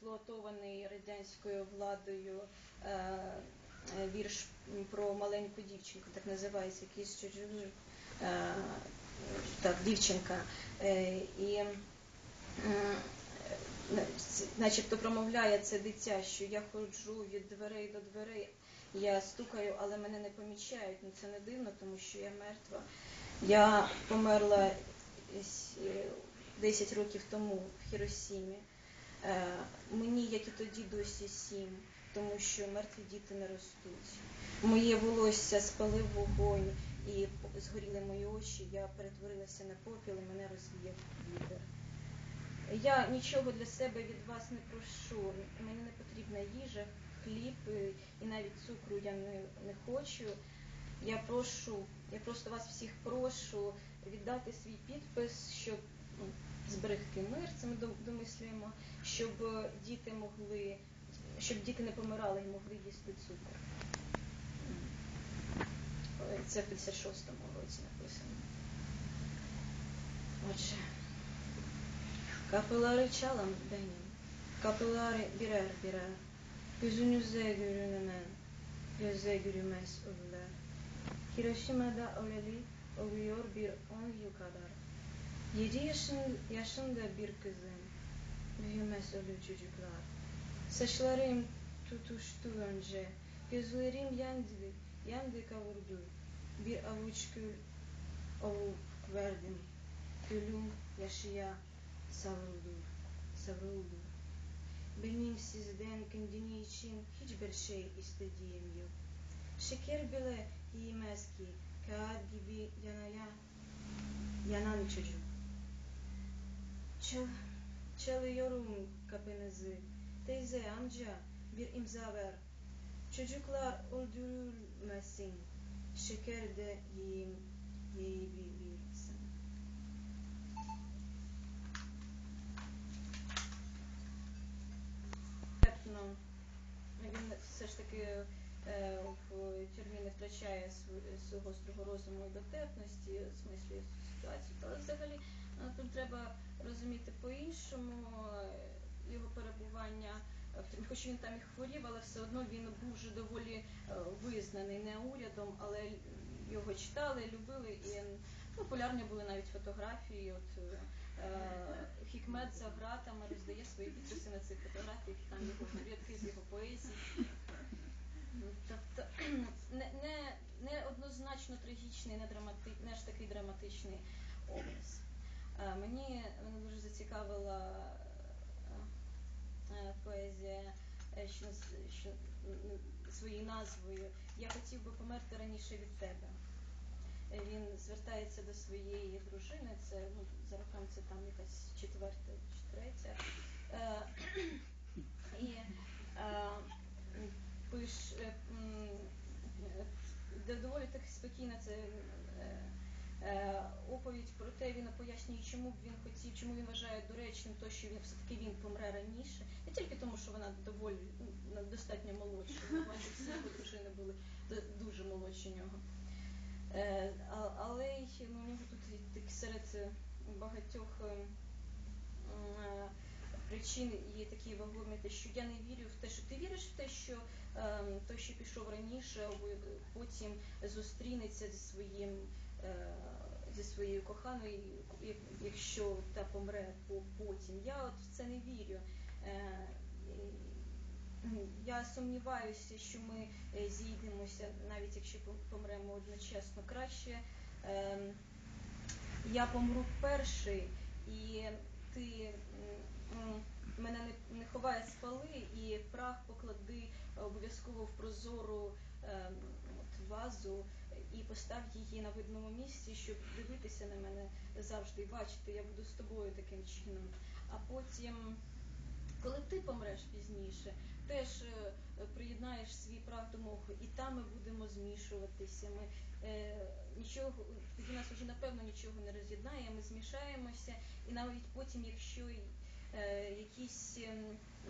експлуатований радянською владою е, е, вірш про маленьку дівчинку, так називається, якийсь е, так, дівчинка. І начебто промовляє це дитя, що я ходжу від дверей до дверей, я стукаю, але мене не помічають. Ну це не дивно, тому що я мертва. Я померла ес- е, 10 років тому в Хіросімі. Е, Мені, як і тоді, досі сім, тому що мертві діти не ростуть. Моє волосся спалив вогонь і згоріли мої очі. Я перетворилася на попіл і мене розвіяв вітер. Я нічого для себе від вас не прошу. Мені не потрібна їжа, хліб е, і навіть цукру я не, не хочу. Я прошу, я просто вас всіх прошу віддати свій підпис, щоб зберегти мир, це ми дом- домислюємо, щоб е, діти могли, щоб діти не помирали і могли їсти цукор. Е, Це в 56-му році написано. Отже. Çalan benim. Kapıları birer birer. Yüzünüze görünemen. Göze yürümez ölüler. Hiroşima'da öleli oluyor bir on yıl kadar. Yedi yaşın, yaşında bir kızım. Büyümez ölü çocuklar. Saçlarım tutuştu önce. Gözlerim yandı, yandı kavurdu. Bir avuç gül avuç verdim. Gülüm yaşıya savruldu, savruldu. Benim sizden kendini için hiçbir şey istediğim yok. Şeker bile yiyemez ki kağıt gibi yanaya, yanan çocuk. Çal, çalıyorum kapınızı. Teyze, amca bir imza ver. Çocuklar öldürülmesin. Şeker de yiyeyim, yiyebilirsin. Ну, він все ж таки е, в тюрмі не втрачає св- свого гострого розуму і дотепності, в смислі ситуацію. Але взагалі тут треба розуміти по-іншому е, його перебування. Хоч він там і хворів, але все одно він був вже доволі е, визнаний не урядом, але його читали, любили і популярні були навіть фотографії. От е, Хікмет за гратами роздає свої підписи на цих фотографіях, там його рядки з його поезії. Ну, Тобто не, не, не однозначно трагічний, не, драмати, не ж такий драматичний образ. Мені мене дуже зацікавила е, е, поезія, е, що, що своєю назвою Я хотів би померти раніше від тебе. Він звертається до своєї дружини, це ну, за роком це там якась четверта чи третя. І пиш, доволі так спокійно це оповідь про те, він пояснює, чому б він хотів, чому він вважає доречним то, що він все-таки він помре раніше. Не тільки тому, що вона доволі ну, достатньо молодша. Всі його дружини були дуже молодші нього. Е, Але ну, у нього тут так серед е, багатьох е, е, причин є такі вагомі, те, що я не вірю в те, що ти віриш в те, що е, той, що пішов раніше, потім зустрінеться зі своїм. Е, Зі своєю коханою, якщо та помре потім. Я от в це не вірю. Е, я сумніваюся, що ми е, зійдемося, навіть якщо помремо одночасно. Краще ем, я помру перший, і ти мене не, не ховай спали, і прах поклади обов'язково в прозору ем, от, вазу і постав її на видному місці, щоб дивитися на мене завжди і бачити, я буду з тобою таким чином. А потім. Коли ти помреш пізніше, теж е, приєднаєш свій прах до мого, і там ми будемо змішуватися. Ми е, нічого тоді нас вже напевно нічого не роз'єднає. Ми змішаємося, і навіть потім, якщо е, якісь ем,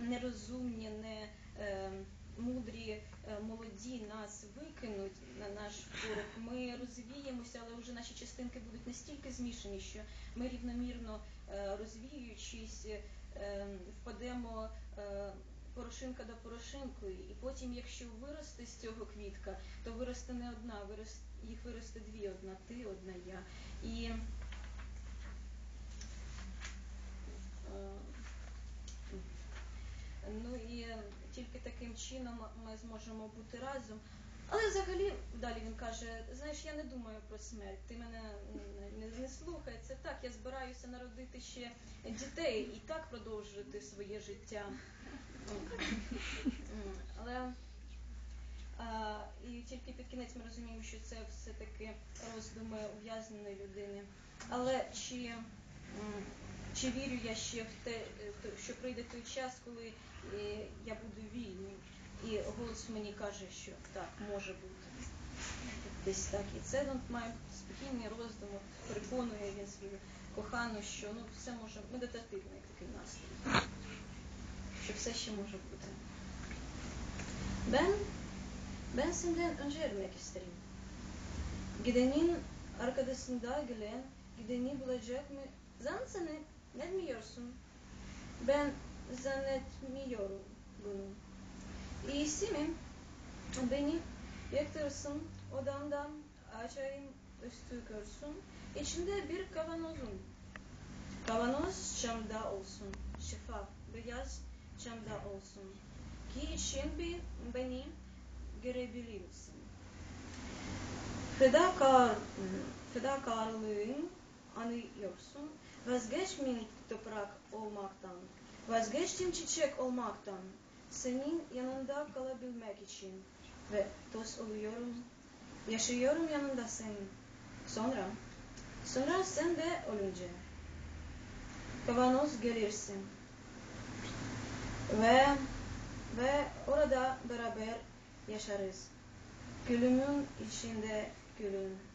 нерозумні, не е, мудрі е, молоді нас викинуть на наш порох, ми розвіємося, але вже наші частинки будуть настільки змішані, що ми рівномірно е, розвіюючись. е, впадемо е, порошинка до порошинку, і потім, якщо виросте з цього квітка, то виросте не одна, вирос, їх виросте дві, одна ти, одна я. І е, Ну і е, тільки таким чином ми зможемо бути разом. Але взагалі, далі він каже: знаєш, я не думаю про смерть, ти мене не, не слухай. Це так, я збираюся народити ще дітей і так продовжувати своє життя. Але а, і тільки під кінець ми розуміємо, що це все-таки роздуми ув'язненої людини. Але чи, чи вірю я ще в те, е, що прийде той час, коли е, я буду вільним? І голос мені каже, що так, може бути. Десь так. І це він має спокійний роздум, переконує він свою кохану, що ну все може медитативний такий настрій. Що все ще може bути. Ben ben senden önce ölmek isterim. Gidenin arkasında gelen gideni bulacak? Zannetmiyorsun. Ben zannetmiyorum bunu. İyisi mi? Beni yaktırsın odamdan açayım üstü görsün. İçinde bir kavanozum. Kavanoz camda olsun. Şeffaf, beyaz camda olsun. Ki için bir beni görebilirsin. Fedakar, fedakarlığın anıyorsun. Vazgeçmeyin toprak olmaktan. Vazgeçtim çiçek olmaktan. Senin yanında kalabilmek için. Ve toz oluyorum. Yaşıyorum yanında senin. Sonra, sonra sen de ölünce. Kavanoz gelirsin. Ve ve orada beraber yaşarız. Gülümün içinde gülün.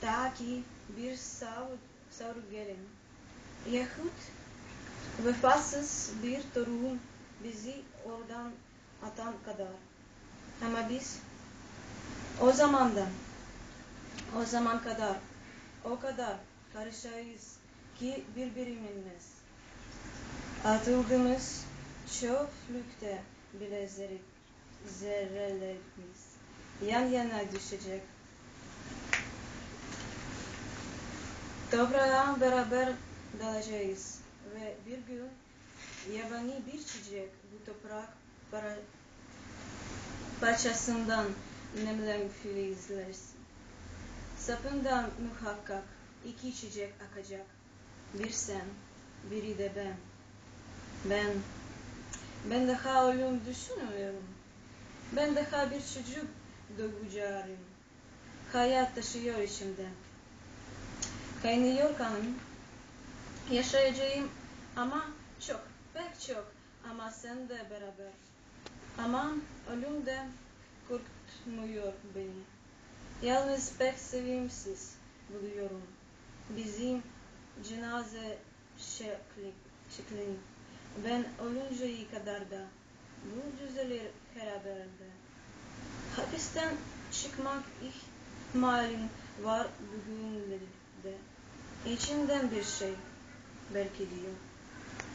Ta ki bir sav, savru gelin. Yahut vefasız bir torun bizi oradan atan kadar. Ama biz o zamandan o zaman kadar o kadar karışayız ki birbirimiz atıldığımız çöplükte bile zerre, zerrelerimiz yan yana düşecek. Toprağa beraber dalacağız ve bir gün yabani bir çiçek bu toprak para, parçasından nemlen filizlersin. Sapından muhakkak iki çiçek akacak. Bir sen, biri de ben. Ben, ben daha ölüm düşünmüyorum. Ben daha bir çocuk doğacağım. Hayat taşıyor içimde. Kaynıyor kanım. Yaşayacağım ama çok, pek çok. Ama sen de beraber. Ama ölüm de korkutmuyor beni. Yalnız pek sevimsiz buluyorum. Bizim cenaze şekli, şeklini. Ben ölünceye kadar da bu düzelir herhalde. Hapisten çıkmak ihtimalin var bugünlerde. İçimden bir şey belki diyor.